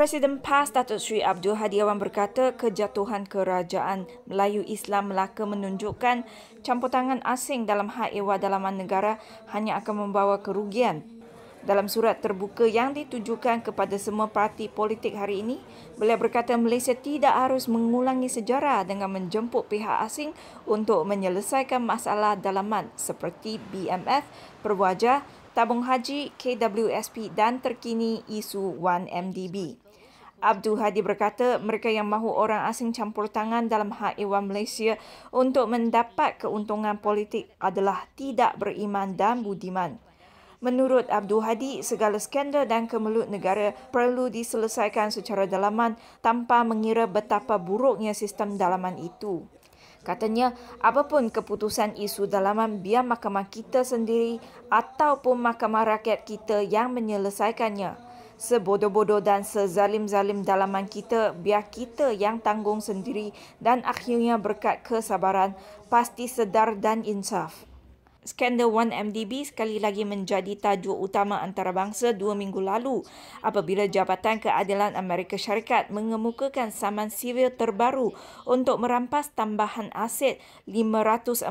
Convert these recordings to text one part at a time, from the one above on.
Presiden PAS Datuk Seri Abdul Hadi Awan berkata kejatuhan kerajaan Melayu Islam Melaka menunjukkan campur tangan asing dalam hak ewa dalaman negara hanya akan membawa kerugian. Dalam surat terbuka yang ditujukan kepada semua parti politik hari ini, beliau berkata Malaysia tidak harus mengulangi sejarah dengan menjemput pihak asing untuk menyelesaikan masalah dalaman seperti BMF, Perwajah, tabung haji, KWSP dan terkini isu 1MDB. Abdul Hadi berkata mereka yang mahu orang asing campur tangan dalam hak Iwan Malaysia untuk mendapat keuntungan politik adalah tidak beriman dan budiman. Menurut Abdul Hadi, segala skandal dan kemelut negara perlu diselesaikan secara dalaman tanpa mengira betapa buruknya sistem dalaman itu. Katanya, apapun keputusan isu dalaman biar mahkamah kita sendiri ataupun mahkamah rakyat kita yang menyelesaikannya. Sebodoh-bodoh dan sezalim-zalim dalaman kita, biar kita yang tanggung sendiri dan akhirnya berkat kesabaran, pasti sedar dan insaf. Skandal 1MDB sekali lagi menjadi tajuk utama antarabangsa dua minggu lalu apabila Jabatan Keadilan Amerika Syarikat mengemukakan saman sivil terbaru untuk merampas tambahan aset 540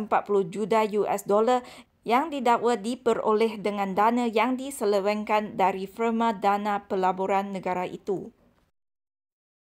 juta US dollar yang didakwa diperoleh dengan dana yang diselewengkan dari firma dana pelaburan negara itu.